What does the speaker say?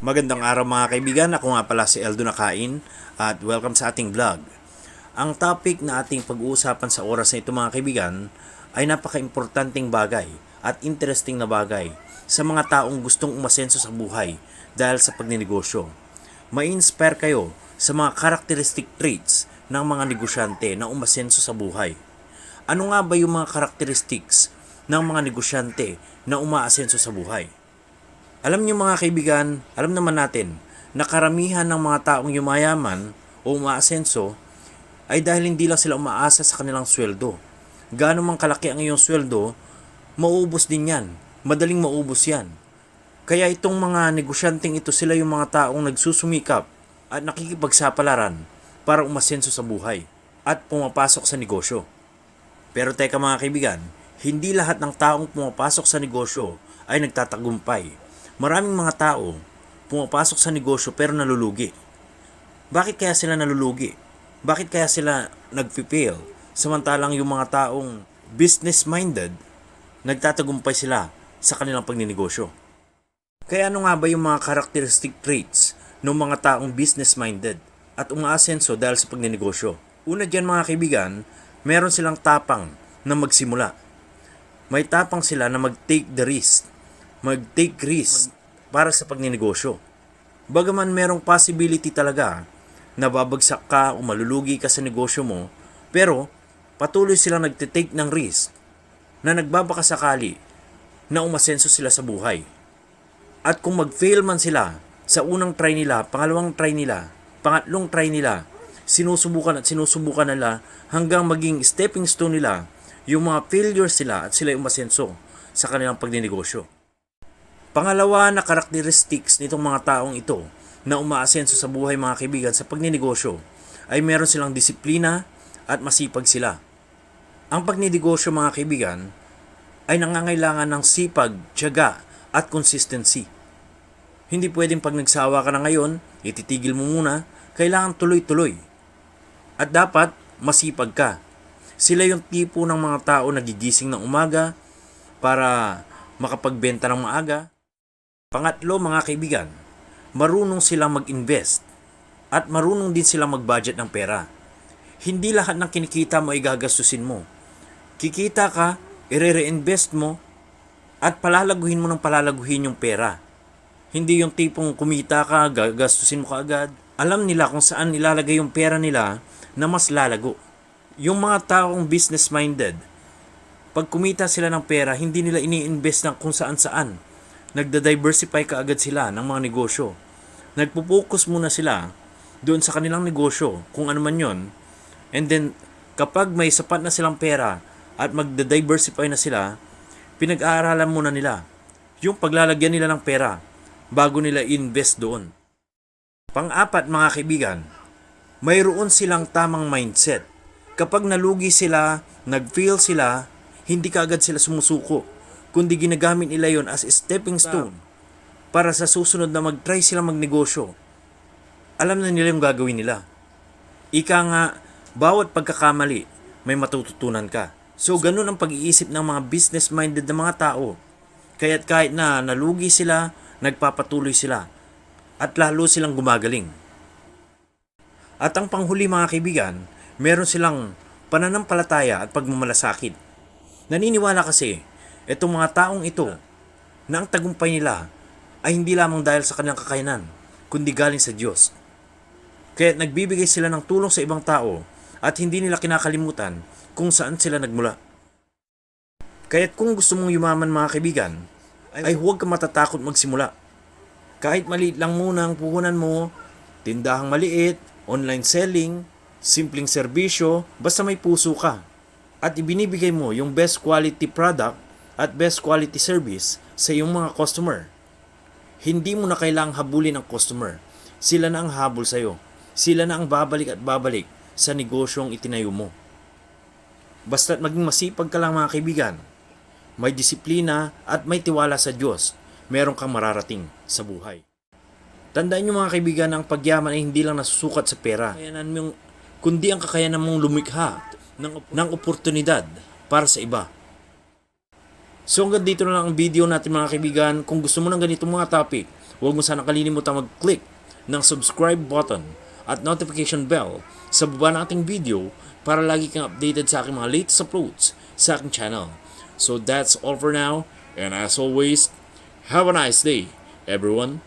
Magandang araw mga kaibigan, ako nga pala si Eldo Nakain at welcome sa ating vlog. Ang topic na ating pag-uusapan sa oras na ito mga kaibigan ay napaka-importanting bagay at interesting na bagay sa mga taong gustong umasenso sa buhay dahil sa pagninegosyo. May-inspire kayo sa mga characteristic traits ng mga negosyante na umasenso sa buhay. Ano nga ba yung mga characteristics ng mga negosyante na umaasenso sa buhay? Alam niyo mga kaibigan, alam naman natin na karamihan ng mga taong yumayaman o umaasenso ay dahil hindi lang sila umaasa sa kanilang sweldo. Gaano man kalaki ang iyong sweldo, mauubos din yan. Madaling maubos yan. Kaya itong mga negosyanteng ito sila yung mga taong nagsusumikap at nakikipagsapalaran para umasenso sa buhay at pumapasok sa negosyo. Pero teka mga kaibigan, hindi lahat ng taong pumapasok sa negosyo ay nagtatagumpay. Maraming mga tao pumapasok sa negosyo pero nalulugi. Bakit kaya sila nalulugi? Bakit kaya sila nag-fail? Samantalang yung mga taong business-minded, nagtatagumpay sila sa kanilang pagninegosyo. Kaya ano nga ba yung mga characteristic traits ng mga taong business-minded at umaasenso dahil sa pagninegosyo? Una dyan mga kaibigan, meron silang tapang na magsimula. May tapang sila na mag-take the risk, mag-take risk para sa pagninegosyo. Bagaman merong possibility talaga na babagsak ka o malulugi ka sa negosyo mo, pero patuloy silang nagtitake ng risk na nagbabaka sakali na umasenso sila sa buhay. At kung mag-fail man sila sa unang try nila, pangalawang try nila, pangatlong try nila, sinusubukan at sinusubukan nila hanggang maging stepping stone nila yung mga failures sila at sila umasenso sa kanilang pagninegosyo. Pangalawa na characteristics nitong mga taong ito na umaasenso sa buhay mga kaibigan sa pagninegosyo ay meron silang disiplina at masipag sila. Ang pagninegosyo mga kaibigan ay nangangailangan ng sipag, tiyaga at consistency. Hindi pwedeng pag nagsawa ka na ngayon, ititigil mo muna, kailangan tuloy-tuloy. At dapat masipag ka. Sila yung tipo ng mga tao na gigising ng umaga para makapagbenta ng maaga. Pangatlo mga kaibigan, marunong silang mag-invest at marunong din silang mag-budget ng pera. Hindi lahat ng kinikita mo ay gagastusin mo. Kikita ka, ire-reinvest mo, at palalaguhin mo ng palalaguhin yung pera. Hindi yung tipong kumita ka, gagastusin mo ka agad. Alam nila kung saan nilalagay yung pera nila na mas lalago. Yung mga taong business-minded, pag kumita sila ng pera, hindi nila ini-invest ng kung saan-saan. Nagda-diversify ka agad sila ng mga negosyo. Nagpo-focus muna sila doon sa kanilang negosyo, kung ano man yon. And then, kapag may sapat na silang pera at magda-diversify na sila, pinag-aaralan muna nila yung paglalagyan nila ng pera bago nila invest doon. Pang-apat mga kaibigan, mayroon silang tamang mindset. Kapag nalugi sila, nag-fail sila, hindi kaagad sila sumusuko, kundi ginagamit nila yon as stepping stone para sa susunod na mag-try sila magnegosyo. Alam na nila yung gagawin nila. Ika nga, bawat pagkakamali, may matututunan ka. So, ganun ang pag-iisip ng mga business-minded na mga tao. Kaya't kahit na nalugi sila, nagpapatuloy sila. At lalo silang gumagaling. At ang panghuli mga kaibigan, meron silang pananampalataya at pagmamalasakit. Naniniwala kasi, itong mga taong ito, na ang tagumpay nila ay hindi lamang dahil sa kanilang kakayanan, kundi galing sa Diyos. Kaya nagbibigay sila ng tulong sa ibang tao at hindi nila kinakalimutan kung saan sila nagmula. Kaya't kung gusto mong yumaman mga kaibigan, ay huwag ka matatakot magsimula. Kahit maliit lang muna ang puhunan mo, tindahang maliit, online selling, simpleng serbisyo, basta may puso ka. At ibinibigay mo yung best quality product at best quality service sa iyong mga customer. Hindi mo na kailangang habulin ang customer. Sila na ang habol sa iyo. Sila na ang babalik at babalik sa negosyong itinayo mo. Basta't maging masipag ka lang mga kaibigan, may disiplina at may tiwala sa Diyos, meron kang mararating sa buhay. Tandaan nyo mga kaibigan, ang pagyaman ay hindi lang nasusukat sa pera. Kakayanan mong, kundi ang kakayanan mong lumikha ng, ng oportunidad para sa iba. So hanggang dito na lang ang video natin mga kaibigan. Kung gusto mo ng ganitong mga topic huwag mo sana kalilimutan mag-click ng subscribe button at notification bell sa baba ng ating video para lagi kang updated sa aking mga latest uploads sa aking channel. So that's all for now, and as always, have a nice day, everyone.